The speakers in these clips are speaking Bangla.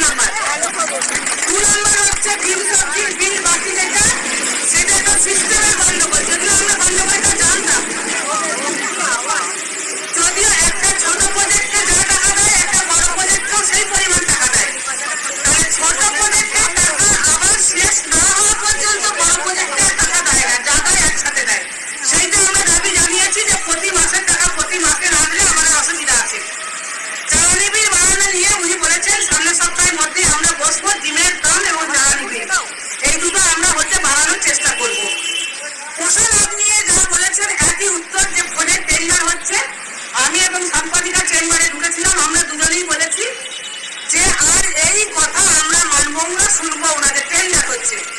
নাম্বার ভালো হচ্ছে ডিম বিল বাকি যেটা frequency.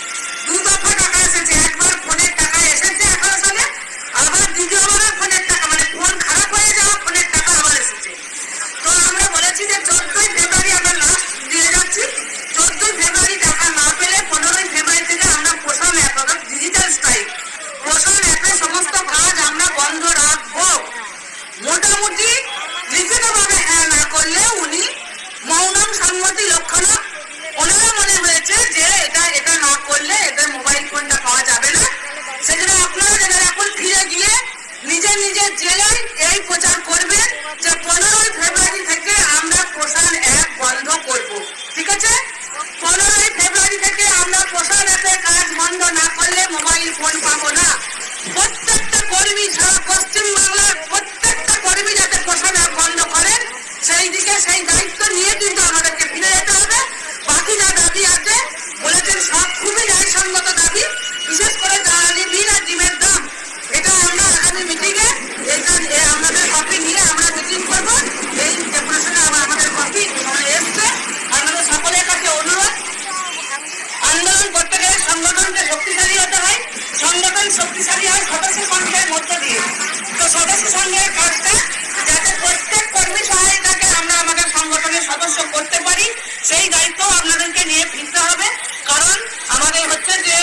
কারণ আমাদের হচ্ছে যে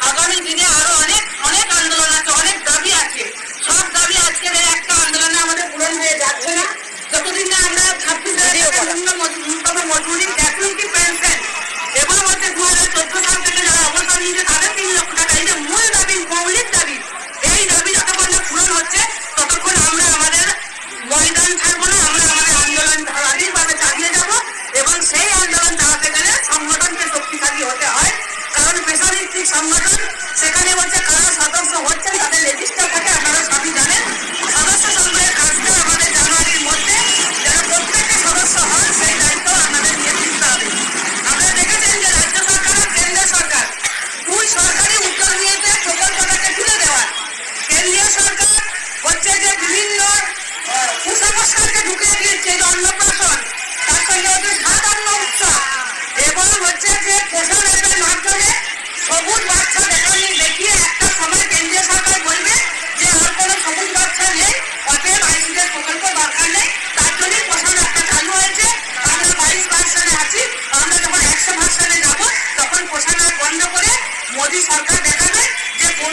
আগামী দিনে আরও অনেক অনেক আন্দোলন আছে অনেক দাবি আছে। সব দাবি আজকের এই একটা আন্দোলনে আমাদের পূরণ হয়ে যাচ্ছে না। যতদিন না আমরা ছাব্বিশ মজুরি